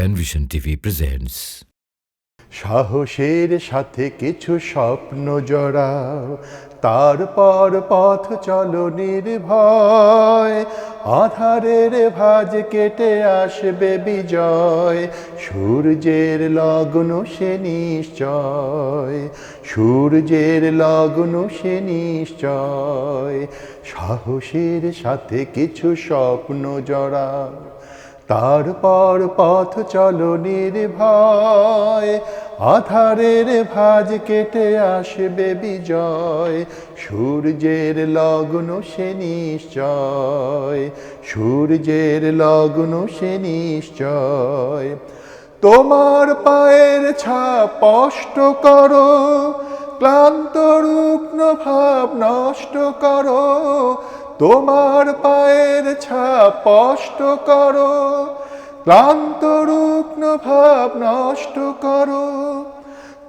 Penvision TV presents. সাহসের সাথে কিছু স্বপ্ন জড়াও তারপর পথ চলো নির্ভয় আধারের ভাজ কেটে আসবে বিজয়, সূর্যের লগ্ন সে নিশ্চয়, সূর্যের লগ্ন সে নিশ্চয় সাহসের সাথে কিছু স্বপ্ন জড়াও তারপর পথ চলো নির্ভয়। আধারের ভাজ কেটে আসবে বিজয়। সূর্যের লগ্ন সে নিশ্চয়। সূর্যের লগ্ন সে নিশ্চয়। তোমার পায়ের ছাপ স্পষ্ট করো। ক্লান্ত রুগ্ন ভাব নষ্ট করো। তোমার পায়ের ছাপ স্পষ্ট করো, ক্লান্ত রুগ্ন ভাব নষ্ট করো।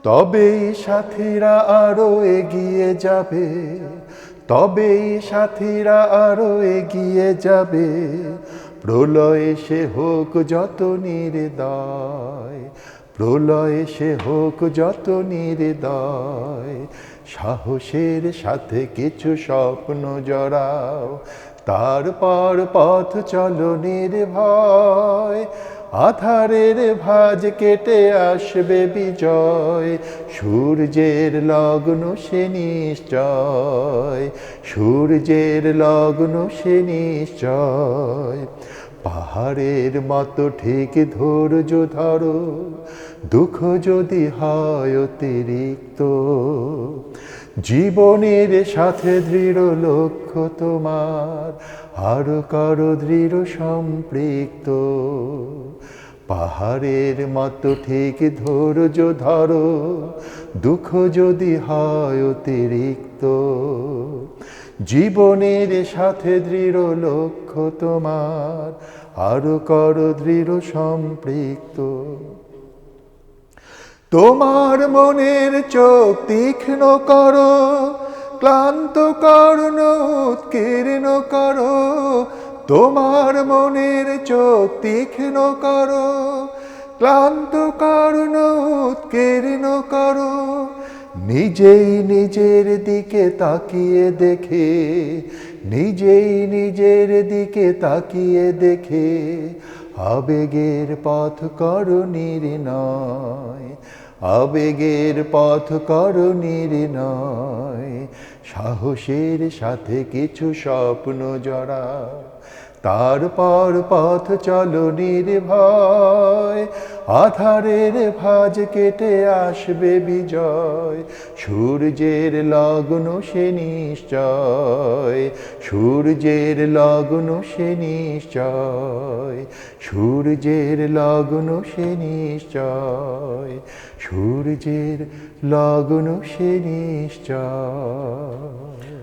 তবেই সাথীরা আরও এগিয়ে যাবে, তবেই সাথীরা আরও এগিয়ে যাবে। প্রলয়ে সে হোক যত নির্দয় প্রলয়ে সে হোক যত নির্দয়, সাহসের সাথে কিছু স্বপ্ন জড়াও তারপর পথ চলো নির্ভয়, আধারের ভাজ কেটে আসবে বিজয়, সূর্যের লগ্ন সে নিশ্চয়, সূর্যের লগ্ন সে নিশ্চয়। পাহাড়ের মতো ঠিক ধৈর্য ধরো, দুঃখ যদি হয় অতিরিক্ত। জীবনের সাথে দৃঢ় লক্ষ্য তোমার, আরও কারও দৃঢ় সম্পৃক্ত। পাহাড়ের মতো ঠিক ধৈর্য ধরো, দুঃখ যদি হয় অতিরিক্ত। জীবনের সাথে দৃঢ় লক্ষ্য তোমার, আরও কর দৃঢ় সম্পৃক্ত। তোমার মনের চোখ তীক্ষ্ণ করো, ক্লান্ত করণ উৎকীর্ণ করো। তোমার মনের চোখ তীক্ষ্ণ করো, ক্লান্ত করণ উৎকীর্ণ করো। নিজেই নিজের দিকে তাকিয়ে দেখে, নিজেই নিজের দিকে তাকিয়ে দেখে, আবেগের পথ করো নির্ণয় আবেগের পথ করো নির্ণয় সাহসের সাথে কিছু স্বপ্ন জড়া তারপর পথ চলো নির্ভয়। আধারের ভাজ কেটে আসবে বিজয়। সূর্যের লগ্ন সে নিশ্চয়। সূর্যের লগ্ন সে নিশ্চয়। সূর্যের লগ্ন সে নিশ্চয়। সূর্যের লগ্ন সে নিশ্চয়।